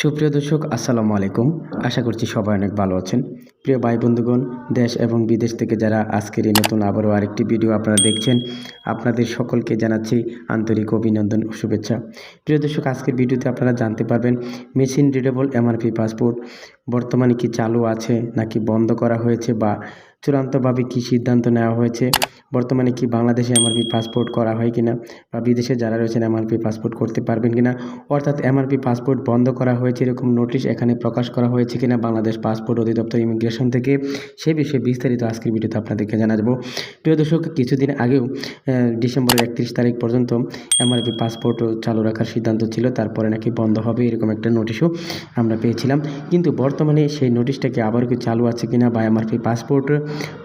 সুপ্রিয় দর্শক, আসসালামু আলাইকুম। আশা করছি সবাই অনেক ভালো আছেন। প্রিয় ভাই বন্ধুগণ, দেশ এবং বিদেশ থেকে যারা আজকের এই নতুন আবারও আরেকটি ভিডিও আপনারা দেখছেন, আপনাদের সকলকে জানাচ্ছি আন্তরিক অভিনন্দন ও শুভেচ্ছা। প্রিয় দর্শক, আজকের ভিডিওতে আপনারা জানতে পারবেন, মেশিন রিডেবল এমআরপি পাসপোর্ট বর্তমানে কি চালু আছে, নাকি বন্ধ করা হয়েছে বা চূড়ান্তভাবে কি সিদ্ধান্ত নেওয়া হয়েছে বর্তমানে কি বাংলাদেশে এমআরপি পাসপোর্ট করা হয় কিনা বা বিদেশে যারা রয়েছেন এমআরপি পাসপোর্ট করতে পারবেন কিনা? অর্থাৎ এমআরপি পাসপোর্ট বন্ধ করা হয়েছে এরকম নোটিশ এখানে প্রকাশ করা হয়েছে কিনা বাংলাদেশ পাসপোর্ট অধিদপ্তর ইমিগ্রেশন থেকে? সে বিষয়ে বিস্তারিত আজকের ভিডিওতে আপনাদেরকে জানাব। প্রিয় দর্শক, কিছুদিন আগেও ডিসেম্বরের একত্রিশ তারিখ পর্যন্ত এমআরপি পাসপোর্ট চালু রাখার সিদ্ধান্ত ছিল, তারপরে নাকি বন্ধ হবে এরকম একটা নোটিশও আমরা পেয়েছিলাম। কিন্তু বর্তমানে সেই নোটিশটাকে আবার কি চালু আছে কিনা বা এমআরপি পাসপোর্ট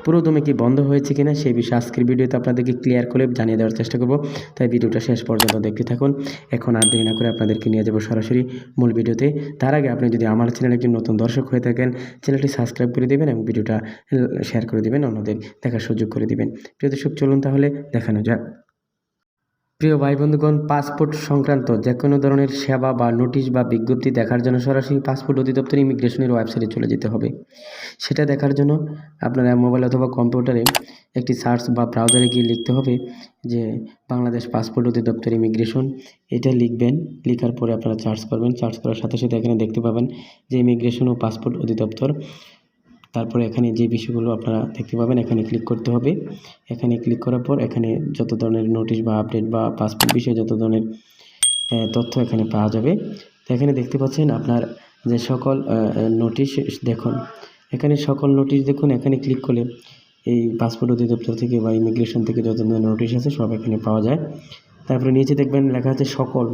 পুরোদমে কি বন্ধ হয়েছে কিনা সেই বিষয়ে আজকের ভিডিওতে আপনাদেরকে ক্লিয়ার করে জানিয়ে দেওয়ার চেষ্টা করব। তাই ভিডিওটা শেষ পর্যন্ত দেখতে থাকুন। এখন আর দেরি না করে আপনাদেরকে নিয়ে যাব সরাসরি মূল ভিডিওতে। তার আগে আপনি যদি আমার চ্যানেলে একজন নতুন দর্শক হয়ে থাকেন, চ্যানেলটি সাবস্ক্রাইব করে দেবেন এবং ভিডিওটা শেয়ার করে দেবেন। অন্যদের দেখার সুযোগ করে দেবেন। প্রিয় দর্শক, চলুন তাহলে দেখানো যাক। প্রিয় ভাই বন্ধুগণ পাসপোর্ট সংক্রান্ত যে কোনো ধরনের সেবা বা নোটিশ বা বিজ্ঞপ্তি দেখার জন্য সরাসরি পাসপোর্ট অধিদপ্তর ইমিগ্রেশনের ওয়েবসাইটে চলে যেতে হবে। সেটা দেখার জন্য আপনারা মোবাইল অথবা কম্পিউটারে একটি সার্চ বা ব্রাউজারে গিয়ে লিখতে হবে যে, বাংলাদেশ পাসপোর্ট অধিদপ্তর ইমিগ্রেশন। এটা লিখবেন, লেখার পরে আপনারা সার্চ করবেন। সার্চ করার সাথে সাথে এখানে দেখতে পাবেন যে, ইমিগ্রেশন ও পাসপোর্ট অধিদপ্তর। তারপরে এখানে যে বিষয়গুলো আপনারা দেখতে পাবেন, এখানে ক্লিক করতে হবে। এখানে ক্লিক করার পর এখানে যত ধরনের নোটিশ বা আপডেট বা পাসপোর্ট বিষয়ে যত ধরনের তথ্য এখানে পাওয়া যাবে। তো এখানে দেখতে পাচ্ছেন আপনার যে সকল নোটিশ দেখুন। এখানে সকল নোটিশ দেখুন, এখানে ক্লিক করলে এই পাসপোর্ট অধিদপ্তর থেকে বা ইমিগ্রেশন থেকে যত ধরনের নোটিশ আছে সব এখানে পাওয়া যায়। তারপরে নিচে দেখবেন লেখা আছে সকল।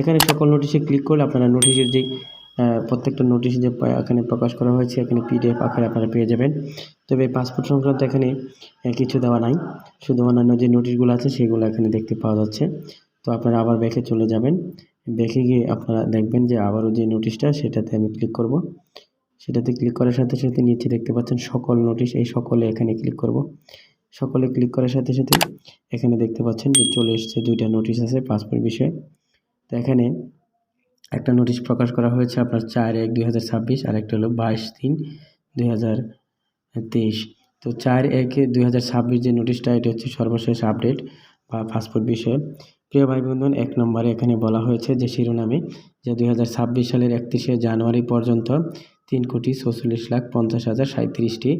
এখানে সকল নোটিশে ক্লিক করলে আপনারা নোটিশের যে প্রত্যেকটা নোটিশ যে এখানে প্রকাশ করা হয়েছে, এখানে পিডিএফ আকারে আপনারা পেয়ে যাবেন। তবে পাসপোর্ট সংক্রান্ত এখানে কিছু দেওয়া নাই। শুধু অন্যান্য যে নোটিশগুলো আছে, সেগুলো এখানে দেখতে পাওয়া যাচ্ছে। তো আপনারা আবার ব্যাকে চলে যাবেন। ব্যাকে গিয়ে আপনারা দেখবেন যে আবারও যে নোটিশটা সেটাতে আমি ক্লিক করব। সেটাতে ক্লিক করার সাথে সাথে নিচে দেখতে পাচ্ছেন সকল নোটিশ এই সকলে এখানে ক্লিক করব। সকলে ক্লিক করার সাথে সাথে এখানে দেখতে পাচ্ছেন যে চলে এসেছে দুইটা নোটিশ আছে পাসপোর্ট বিষয়ে। তো এখানে একটা নোটিশ প্রকাশ করা হয়েছে আপনার চার এক দুই হাজার ছাব্বিশ, আর একটা হলো বাইশ তিন দুই হাজার তেইশ। তো চার এক দুই হাজার ছাব্বিশ যে নোটিশটা এটা হচ্ছে সর্বশেষ আপডেট বা পাসপোর্ট বিষয়ে। প্রিয় ভাই বন্ধুন এক নম্বরে এখানে বলা হয়েছে যে শিরোনামে যে দুই হাজার ছাব্বিশ সালের একত্রিশে জানুয়ারি পর্যন্ত তিন কোটি চৌচল্লিশ লাখ পঞ্চাশ হাজার সাঁত্রিশটি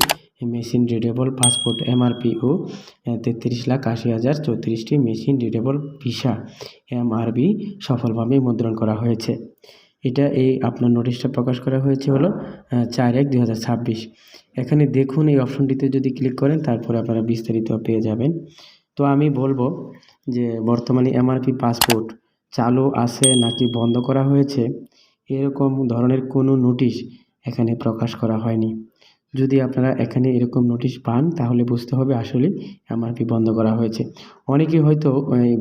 মেশিন রিডেবল পাসপোর্ট এমআরপি ও তেত্রিশ লাখ আশি হাজার চৌত্রিশটি মেশিন রিডেবল ভিসা, এমআরবি সফলভাবে মুদ্রণ করা হয়েছে। এটা এই আপনার নোটিশটা প্রকাশ করা হয়েছে হলো চার এক দুই এখানে দেখুন এই অপশনটিতে যদি ক্লিক করেন, তারপরে আপনারা বিস্তারিত পেয়ে যাবেন। তো আমি বলব যে বর্তমানে এমআরপি পাসপোর্ট চালু আছে নাকি বন্ধ করা হয়েছে, এরকম ধরনের কোনো নোটিশ এখানে প্রকাশ করা হয়নি। যদি আপনারা এখানে এরকম নোটিশ পান, তাহলে বুঝতে হবে আসলে এমআরপি বন্ধ করা হয়েছে। অনেকে হয়তো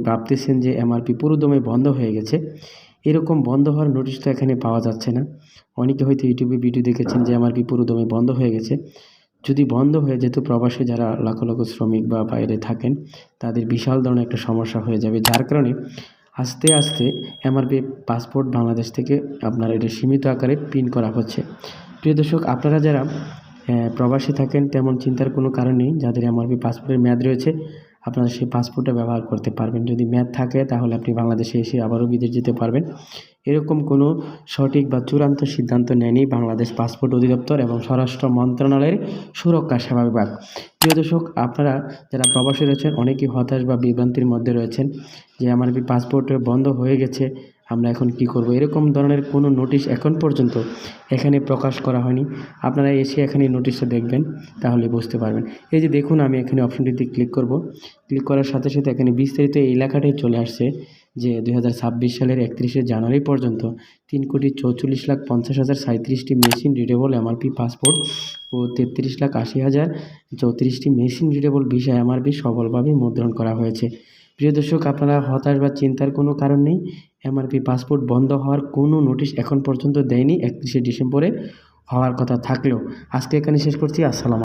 ভাবতেছেন যে এমআরপি পুরোদমে বন্ধ হয়ে গেছে। এরকম বন্ধ হওয়ার নোটিশ তো এখানে পাওয়া যাচ্ছে না। অনেকে হয়তো ইউটিউবে ভিডিও দেখেছেন যে এমআরপি পুরোদমে বন্ধ হয়ে গেছে। যদি বন্ধ হয়ে যেত, প্রবাসে যারা লাখ লাখ শ্রমিক বা বাইরে থাকেন, তাদের বিশাল ধরনের একটা সমস্যা হয়ে যাবে। যার কারণে আস্তে আস্তে এমআরপি পাসপোর্ট বাংলাদেশ থেকে আপনার এটা সীমিত আকারে প্রিন্ট করা হচ্ছে। প্রিয় দর্শক, আপনারা যারা প্রবাসী থাকেন তেমন চিন্তার কোনো কারণ নেই। যাদের এমআরপি পাসপোর্টের মেয়াদ রয়েছে, আপনারা সেই পাসপোর্টটা ব্যবহার করতে পারবেন। যদি মেয়াদ থাকে, তাহলে আপনি বাংলাদেশে এসে আবারও বিদেশ যেতে পারবেন। এরকম কোনো সঠিক বা চূড়ান্ত সিদ্ধান্ত নেয়নি বাংলাদেশ পাসপোর্ট অধিদপ্তর এবং স্বরাষ্ট্র মন্ত্রণালয়ের সুরক্ষা সেবা বিভাগ। প্রিয় দর্শক, আপনারা যারা প্রবাসী রয়েছেন, অনেকেই হতাশ বা বিভ্রান্তির মধ্যে রয়েছেন যে আমার পাসপোর্ট বন্ধ হয়ে গেছে। আমরা এখন কি করব? এরকম ধরনের কোনো নোটিশ এখন পর্যন্ত এখানে প্রকাশ করা হয়নি। আপনারা এসে এখানে নোটিশটা দেখবেন, তাহলে বুঝতে পারবেন। এই যে দেখুন, আমি এখানে অপশনটিতে ক্লিক করব। ক্লিক করার সাথে সাথে এখানে বিস্তারিত এই এলাকাটাই চলে আসছে যে দু হাজার ছাব্বিশ সালের একত্রিশে জানুয়ারি পর্যন্ত তিন কোটি চৌচল্লিশ লাখ পঞ্চাশ হাজার সাঁত্রিশটি মেশিন রিডেবল এমআরপি পাসপোর্ট ও তেত্রিশ লাখ আশি হাজার চৌত্রিশটি মেশিন রিডেবল ভিসা এমআরপি সফলভাবে মুদ্রণ করা হয়েছে। প্রিয় দর্শক, আপনারা হতাশ বা চিন্তার কোনো কারণ নেই। এমআরপি পাসপোর্ট বন্ধ হওয়ার কোনো নোটিশ এখন পর্যন্ত দেয়নি একত্রিশে ডিসেম্বরে হওয়ার কথা থাকলেও। আজকে এখানে শেষ করছি। আসসালাম